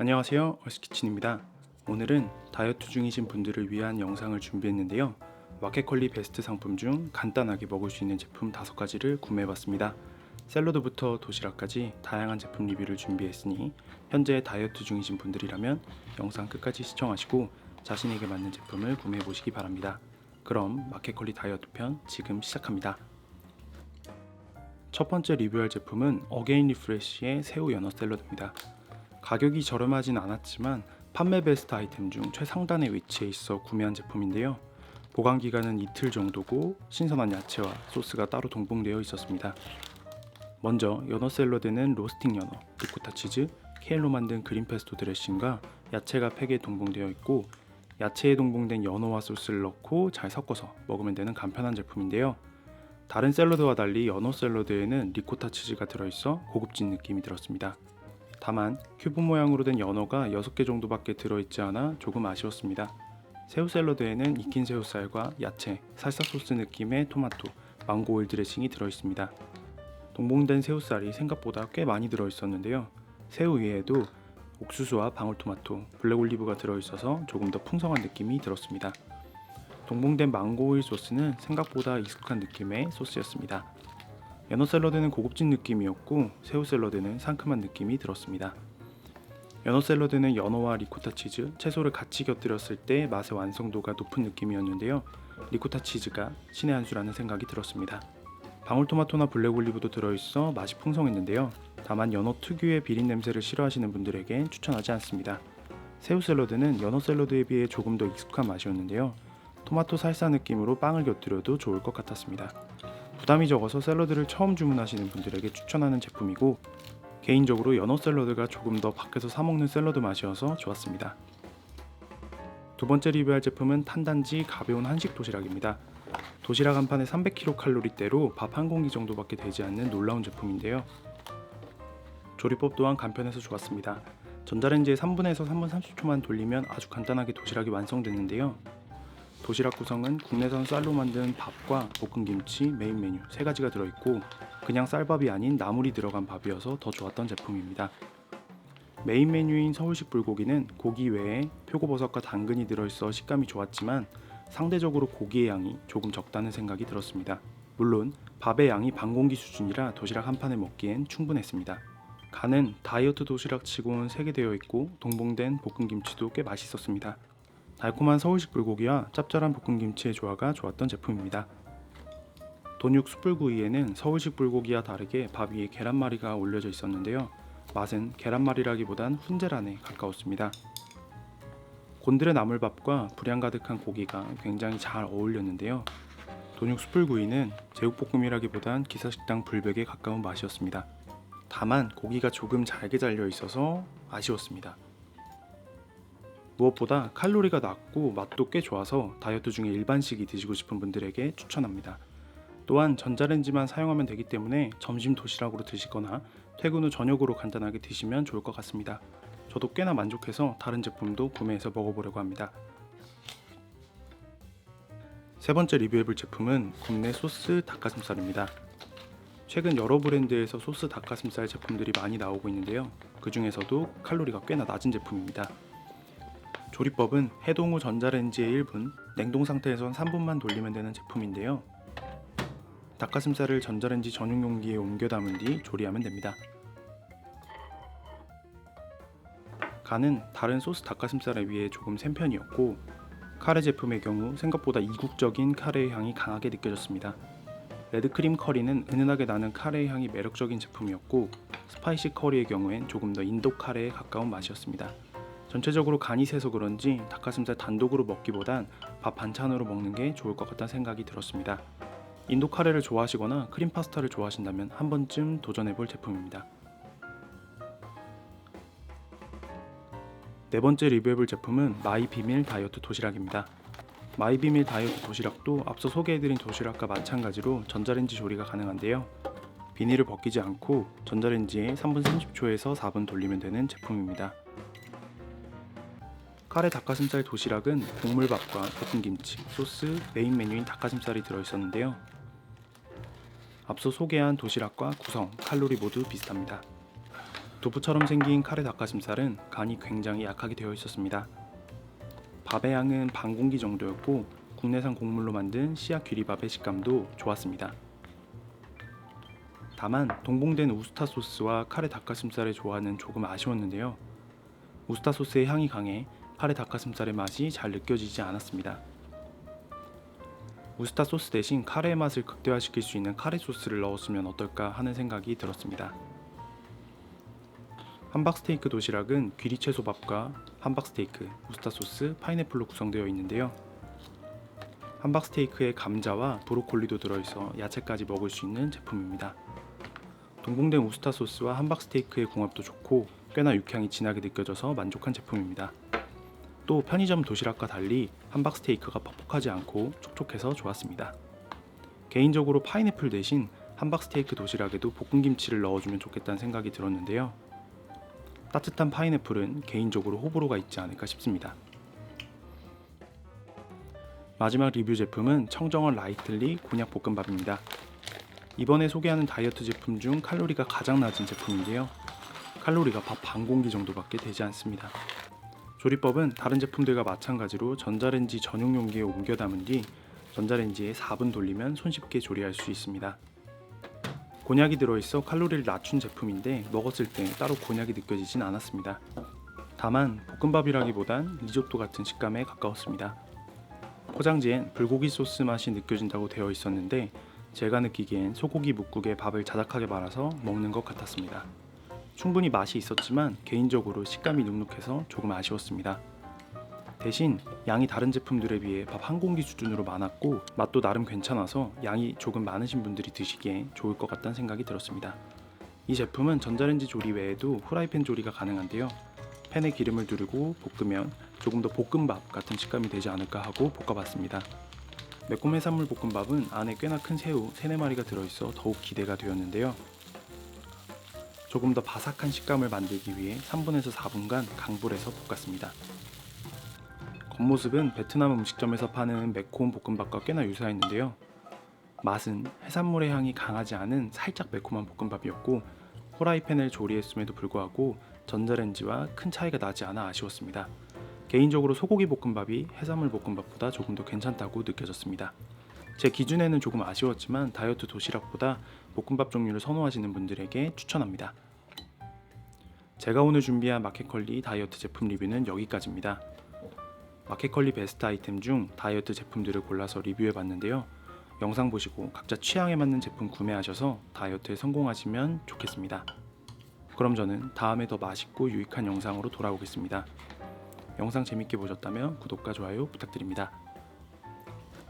안녕하세요. 얼스키친입니다. 오늘은 다이어트 중이신 분들을 위한 영상을 준비했는데요. 마켓컬리 베스트 상품 중 간단하게 먹을 수 있는 제품 5가지를 구매해봤습니다. 샐러드부터 도시락까지 다양한 제품 리뷰를 준비했으니 현재 다이어트 중이신 분들이라면 영상 끝까지 시청하시고 자신에게 맞는 제품을 구매해 보시기 바랍니다. 그럼 마켓컬리 다이어트 편 지금 시작합니다. 첫 번째 리뷰할 제품은 어게인 리프레쉬의 새우 연어 샐러드입니다 가격이 저렴하진 않았지만 판매 베스트 아이템 중 최상단에 위치해 있어 구매한 제품인데요. 보관 기간은 이틀 정도고 신선한 야채와 소스가 따로 동봉되어 있었습니다. 먼저 연어 샐러드는 로스팅 연어, 리코타 치즈, 케일로 만든 그린 페스토 드레싱과 야채가 팩에 동봉되어 있고 야채에 동봉된 연어와 소스를 넣고 잘 섞어서 먹으면 되는 간편한 제품인데요. 다른 샐러드와 달리 연어 샐러드에는 리코타 치즈가 들어있어 고급진 느낌이 들었습니다. 다만 큐브 모양으로 된 연어가 6개 정도밖에 들어있지 않아 조금 아쉬웠습니다. 새우 샐러드에는 익힌 새우살과 야채, 살사 소스 느낌의 토마토, 망고 오일 드레싱이 들어있습니다. 동봉된 새우살이 생각보다 꽤 많이 들어있었는데요. 새우 위에도 옥수수와 방울토마토, 블랙 올리브가 들어있어서 조금 더 풍성한 느낌이 들었습니다. 동봉된 망고 오일 소스는 생각보다 익숙한 느낌의 소스였습니다. 연어 샐러드는 고급진 느낌이었고 새우 샐러드는 상큼한 느낌이 들었습니다. 연어 샐러드는 연어와 리코타 치즈, 채소를 같이 곁들였을 때 맛의 완성도가 높은 느낌이었는데요. 리코타 치즈가 신의 한 수라는 생각이 들었습니다. 방울토마토나 블랙 올리브도 들어있어 맛이 풍성했는데요. 다만 연어 특유의 비린 냄새를 싫어하시는 분들에겐 추천하지 않습니다. 새우 샐러드는 연어 샐러드에 비해 조금 더 익숙한 맛이었는데요. 토마토 살사 느낌으로 빵을 곁들여도 좋을 것 같았습니다. 부담이 적어서 샐러드를 처음 주문하시는 분들에게 추천하는 제품이고 개인적으로 연어 샐러드가 조금 더 밖에서 사 먹는 샐러드 맛이어서 좋았습니다. 두 번째 리뷰할 제품은 탄단지 가벼운 한식 도시락입니다. 도시락 한 판에 300kcal대로 밥 한 공기 정도밖에 되지 않는 놀라운 제품인데요. 조리법 또한 간편해서 좋았습니다. 전자레인지에 3분에서 3분 30초만 돌리면 아주 간단하게 도시락이 완성됐는데요. 도시락 구성은 국내산 쌀로 만든 밥과 볶은 김치, 메인 메뉴 세 가지가 들어있고 그냥 쌀밥이 아닌 나물이 들어간 밥이어서 더 좋았던 제품입니다. 메인 메뉴인 서울식 불고기는 고기 외에 표고버섯과 당근이 들어있어 식감이 좋았지만 상대적으로 고기의 양이 조금 적다는 생각이 들었습니다. 물론 밥의 양이 반 공기 수준이라 도시락 한 판에 먹기엔 충분했습니다. 간은 다이어트 도시락 치고는 3개 되어 있고 동봉된 볶은 김치도 꽤 맛있었습니다. 달콤한 서울식 불고기와 짭짤한 볶음김치의 조화가 좋았던 제품입니다. 돈육 숯불구이에는 서울식 불고기와 다르게 밥 위에 계란말이가 올려져 있었는데요. 맛은 계란말이라기보단 훈제란에 가까웠습니다. 곤드레 나물밥과 불향 가득한 고기가 굉장히 잘 어울렸는데요. 돈육 숯불구이는 제육볶음이라기보단 기사식당 불백에 가까운 맛이었습니다. 다만 고기가 조금 잘게 잘려 있어서 아쉬웠습니다. 무엇보다 칼로리가 낮고 맛도 꽤 좋아서 다이어트 중에 일반식이 드시고 싶은 분들에게 추천합니다. 또한 전자레인지만 사용하면 되기 때문에 점심 도시락으로 드시거나 퇴근 후 저녁으로 간단하게 드시면 좋을 것 같습니다. 저도 꽤나 만족해서 다른 제품도 구매해서 먹어보려고 합니다. 세 번째 리뷰해볼 제품은 국내 소스 닭가슴살입니다. 최근 여러 브랜드에서 소스 닭가슴살 제품들이 많이 나오고 있는데요. 그 중에서도 칼로리가 꽤나 낮은 제품입니다. 조리법은 해동 후 전자레인지에 1분, 냉동 상태에선 3분만 돌리면 되는 제품인데요. 닭가슴살을 전자레인지 전용 용기에 옮겨 담은 뒤 조리하면 됩니다. 간은 다른 소스 닭가슴살에 비해 조금 센 편이었고 카레 제품의 경우 생각보다 이국적인 카레의 향이 강하게 느껴졌습니다. 레드크림 커리는 은은하게 나는 카레의 향이 매력적인 제품이었고 스파이시 커리의 경우엔 조금 더 인도 카레에 가까운 맛이었습니다. 전체적으로 간이 세서 그런지 닭가슴살 단독으로 먹기보단 밥 반찬으로 먹는 게 좋을 것 같다는 생각이 들었습니다. 인도 카레를 좋아하시거나 크림 파스타를 좋아하신다면 한 번쯤 도전해 볼 제품입니다. 네 번째 리뷰해 볼 제품은 마이 비밀 다이어트 도시락입니다. 마이 비밀 다이어트 도시락도 앞서 소개해드린 도시락과 마찬가지로 전자레인지 조리가 가능한데요. 비닐을 벗기지 않고 전자레인지에 3분 30초에서 4분 돌리면 되는 제품입니다. 카레 닭가슴살 도시락은 국물밥과 볶은 김치, 소스, 메인 메뉴인 닭가슴살이 들어있었는데요. 앞서 소개한 도시락과 구성, 칼로리 모두 비슷합니다. 두부처럼 생긴 카레 닭가슴살은 간이 굉장히 약하게 되어 있었습니다. 밥의 양은 반 공기 정도였고 국내산 곡물로 만든 씨앗 귀리밥의 식감도 좋았습니다. 다만 동봉된 우스타 소스와 카레 닭가슴살의 조화는 조금 아쉬웠는데요. 우스타 소스의 향이 강해 카레 닭가슴살의 맛이 잘 느껴지지 않았습니다. 우스타 소스 대신 카레의 맛을 극대화시킬 수 있는 카레 소스를 넣었으면 어떨까 하는 생각이 들었습니다. 함박 스테이크 도시락은 귀리 채소밥과 함박 스테이크, 우스타 소스, 파인애플로 구성되어 있는데요. 함박 스테이크에 감자와 브로콜리도 들어있어 야채까지 먹을 수 있는 제품입니다. 동봉된 우스타 소스와 함박 스테이크의 궁합도 좋고 꽤나 육향이 진하게 느껴져서 만족한 제품입니다. 또 편의점 도시락과 달리 함박 스테이크가 퍽퍽하지 않고 촉촉해서 좋았습니다. 개인적으로 파인애플 대신 함박 스테이크 도시락에도 볶은 김치를 넣어주면 좋겠다는 생각이 들었는데요. 따뜻한 파인애플은 개인적으로 호불호가 있지 않을까 싶습니다. 마지막 리뷰 제품은 청정원 라이틀리 곤약 볶음밥입니다. 이번에 소개하는 다이어트 제품 중 칼로리가 가장 낮은 제품인데요. 칼로리가 밥 반 공기 정도밖에 되지 않습니다. 조리법은 다른 제품들과 마찬가지로 전자레인지 전용 용기에 옮겨 담은 뒤 전자레인지에 4분 돌리면 손쉽게 조리할 수 있습니다. 곤약이 들어있어 칼로리를 낮춘 제품인데 먹었을 때 따로 곤약이 느껴지진 않았습니다. 다만 볶음밥이라기보단 리조또 같은 식감에 가까웠습니다. 포장지엔 불고기 소스 맛이 느껴진다고 되어 있었는데 제가 느끼기엔 소고기 묵국에 밥을 자작하게 말아서 먹는 것 같았습니다. 충분히 맛이 있었지만 개인적으로 식감이 눅눅해서 조금 아쉬웠습니다. 대신 양이 다른 제품들에 비해 밥 한 공기 수준으로 많았고 맛도 나름 괜찮아서 양이 조금 많으신 분들이 드시기에 좋을 것 같다는 생각이 들었습니다. 이 제품은 전자레인지 조리 외에도 후라이팬 조리가 가능한데요. 팬에 기름을 두르고 볶으면 조금 더 볶음밥 같은 식감이 되지 않을까 하고 볶아봤습니다. 매콤 해산물 볶음밥은 안에 꽤나 큰 새우 3, 4마리가 들어있어 더욱 기대가 되었는데요. 조금 더 바삭한 식감을 만들기 위해 3분에서 4분간 강불에서 볶았습니다. 겉모습은 베트남 음식점에서 파는 매콤 볶음밥과 꽤나 유사했는데요. 맛은 해산물의 향이 강하지 않은 살짝 매콤한 볶음밥이었고 후라이팬을 조리했음에도 불구하고 전자레인지와 큰 차이가 나지 않아 아쉬웠습니다. 개인적으로 소고기 볶음밥이 해산물 볶음밥보다 조금 더 괜찮다고 느껴졌습니다. 제 기준에는 조금 아쉬웠지만 다이어트 도시락보다 볶음밥 종류를 선호하시는 분들에게 추천합니다. 제가 오늘 준비한 마켓컬리 다이어트 제품 리뷰는 여기까지입니다. 마켓컬리 베스트 아이템 중 다이어트 제품들을 골라서 리뷰해 봤는데요. 영상 보시고 각자 취향에 맞는 제품 구매하셔서 다이어트에 성공하시면 좋겠습니다. 그럼 저는 다음에 더 맛있고 유익한 영상으로 돌아오겠습니다. 영상 재밌게 보셨다면 구독과 좋아요 부탁드립니다.